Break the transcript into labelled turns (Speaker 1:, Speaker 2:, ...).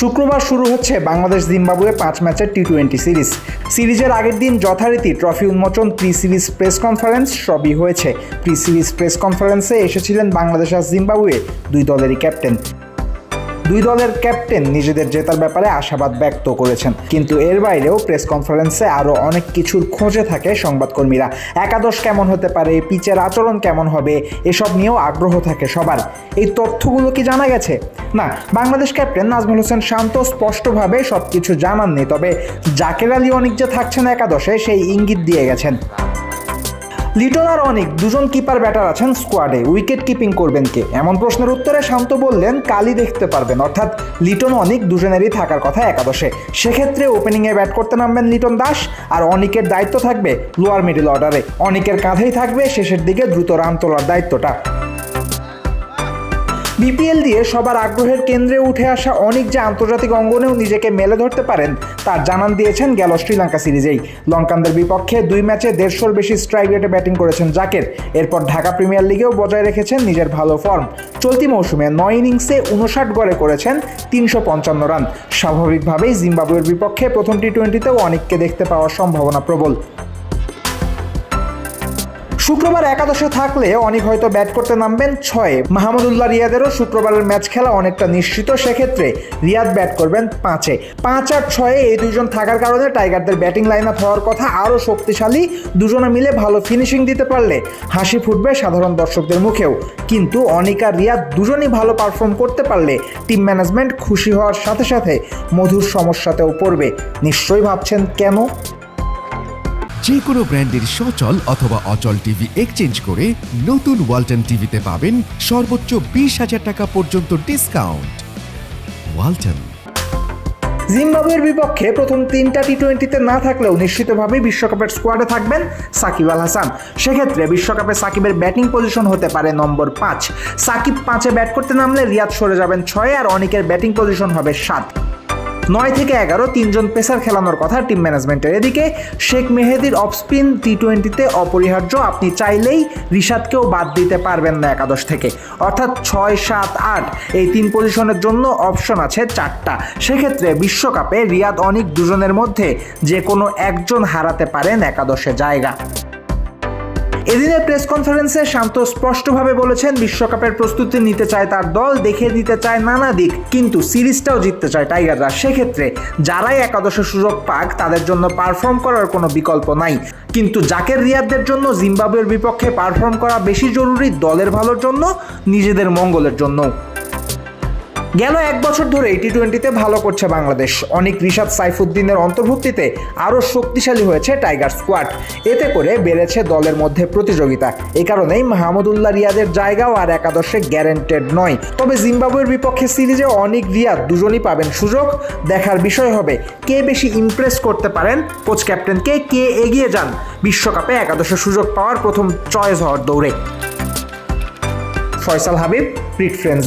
Speaker 1: শুক্রবার শুরু হচ্ছে বাংলাদেশ জিম্বাবুয়ে পাঁচ ম্যাচের টি টোয়েন্টি সিরিজ। সিরিজের আগের দিন যথারীতি ট্রফি উন্মোচন প্রি সিরিজ প্রেস কনফারেন্স সবই হয়েছে। প্রি সিরিজ প্রেস কনফারেন্সে এসেছিলেন বাংলাদেশ আর জিম্বাবুয়ে দুই দলেরই ক্যাপ্টেন। দুই দলের ক্যাপ্টেন নিজেদের জেতার ব্যাপারে আশাবাদ ব্যক্ত করেছেন। কিন্তু এর বাইরেও প্রেস কনফারেন্সে আরও অনেক কিছুর খোঁজে থাকে সংবাদকর্মীরা। একাদশ কেমন হতে পারে, পিচের আচরণ কেমন হবে, এসব নিয়েও আগ্রহ থাকে সবার। এই তথ্যগুলো কি জানা গেছে? না, বাংলাদেশ ক্যাপ্টেন নাজমুল হোসেন শান্ত স্পষ্টভাবে সব কিছু জানাননি, তবে জাকের আলী অনেক যে থাকছেন একাদশে সেই ইঙ্গিত দিয়ে গেছেন। লিটন আর অনেক দুজন কিপার ব্যাটার আছেন স্কোয়াডে, উইকেট কিপিং করবেন কে? এমন প্রশ্নের উত্তরে শান্ত বললেন, কালই দেখতে পারবেন। অর্থাৎ লিটন অনেক দুজনেরই থাকার কথা একাদশে। সেক্ষেত্রে ওপেনিংয়ে ব্যাট করতে নামবেন লিটন দাস, আর অনিকের দায়িত্ব থাকবে লোয়ার মিডিল অর্ডারে। অনিকের কাঁধেই থাকবে শেষের দিকে দ্রুত রান তোলার দায়িত্বটা। বিপিএল দিয়ে সবার আগ্রহের কেন্দ্রে উঠে আসা অনেক যে আন্তর্জাতিক অঙ্গনেও নিজেকে মেলে ধরতে পারেন, তার জানান দিয়েছেন গেল শ্রীলঙ্কা সিরিজেই। লঙ্কানদের বিপক্ষে দুই ম্যাচে দেড়শোর বেশি স্ট্রাইক রেটে ব্যাটিং করেছেন জাকের। এরপর ঢাকা প্রিমিয়ার লিগেও বজায় রেখেছেন নিজের ভালো ফর্ম চলতি মৌসুমে নয় ইনিংসে উনষাট গড়ে করেছেন তিনশো পঞ্চান্ন রান স্বাভাবিকভাবেই জিম্বাবুয়ের বিপক্ষে প্রথম টি টোয়েন্টিতেও অনেককে দেখতে পাওয়ার সম্ভাবনা প্রবল। শুক্রবার একাদশে থাকলে অনেক হয়তো ব্যাট করতে নামবেন ছয়ে। মাহমুদুল্লাহ রিয়াদেরও শুক্রবারের ম্যাচ খেলা অনেকটা নিশ্চিত, সেক্ষেত্রে রিয়াদ ব্যাট করবেন পাঁচে। পাঁচ আর ছয়ে এই দুজন থাকার কারণে টাইগারদের ব্যাটিং লাইন আপ হওয়ার কথা আরও শক্তিশালী। দুজনে মিলে ভালো ফিনিশিং দিতে পারলে হাসি ফুটবে সাধারণ দর্শকদের মুখেও। কিন্তু অনিক আর রিয়াদ দুজনই ভালো পারফর্ম করতে পারলে টিম ম্যানেজমেন্ট খুশি হওয়ার সাথে সাথে মধুর সমস্যাতেও পড়বে। নিশ্চয়ই ভাবছেন কেন?
Speaker 2: যে কোনো ব্র্যান্ডের সচল অথবা অচল টিভি এক্সচেঞ্জ করে নতুন ওয়ালটন টিভিতে পাবেন সর্বোচ্চ বিশ হাজার টাকা পর্যন্ত ডিসকাউন্ট ওয়ালটন
Speaker 1: জিম্বাবুয়ের বিপক্ষে প্রথম তিনটা টি টোয়েন্টিতে না থাকলেও নিশ্চিতভাবেই বিশ্বকাপের স্কোয়াডে থাকবেন সাকিব আল হাসান। সেক্ষেত্রে বিশ্বকাপে সাকিবের ব্যাটিং পজিশন হতে পারে নম্বর পাঁচ। সাকিব পাঁচে ব্যাট করতে নামলে রিয়াদ সরে যাবেন ছয়ে আর অনেকের ব্যাটিং পজিশন হবে সাত। নয় থেকে এগারো তিনজন পেসার খেলানোর কথা টিম ম্যানেজমেন্টের এদিকে। শেখ মেহেদির অফ স্পিন টি টোয়েন্টিতে অপরিহার্য, আপনি চাইলেই রিশাদকেও বাদ দিতে পারবেন না একাদশ থেকে। অর্থাৎ ছয়, সাত, আট, এই তিন পজিশনের জন্য অপশন আছে চারটা। সেক্ষেত্রে বিশ্বকাপে রিয়াদ অনিক দুজনের মধ্যে যে কোনো একজন হারাতে পারেন একাদশে জায়গা। এদিনের প্রেস কনফারেন্সে শান্ত স্পষ্টভাবে বলেছেন, বিশ্বকাপের প্রস্তুতি নিতে চায় তার দল দেখে নিতে চায় নানা দিক, কিন্তু সিরিজটাও জিততে চায় টাইগাররা। সেক্ষেত্রে যারাই একাদশে সুযোগ পাক, তাদের জন্য পারফর্ম করার কোনো বিকল্প নাই। কিন্তু জাকের রিয়াদের জন্য জিম্বাবুয়ের বিপক্ষে পারফর্ম করা বেশি জরুরি দলের ভালোর জন্য, নিজেদের মঙ্গলের জন্য গেল এক বছর ধরে টি টোয়েন্টিতে ভালো করছে বাংলাদেশ। অনেক রিশাদ সাইফুদ্দিনের অন্তর্ভুক্তিতে আরও শক্তিশালী হয়েছে টাইগার স্কোয়াড এতে করে বেড়েছে দলের মধ্যে প্রতিযোগিতা। এ কারণেই মাহমুদুল্লাহ রিয়াদের জায়গাও আর একাদশে গ্যারেন্টেড নয়। তবে জিম্বাবুয়ের বিপক্ষে সিরিজে অনেক রিয়াদ দুজনই পাবেন সুযোগ। দেখার বিষয় হবে, কে বেশি ইমপ্রেস করতে পারেন? কোচ ক্যাপ্টেনকে কে? এগিয়ে যান? বিশ্বকাপে একাদশে সুযোগ পাওয়ার প্রথম চয়েস হওয়ার দৌড়ে। ফয়সাল হাবিব প্রিট ফ্রেন্ডস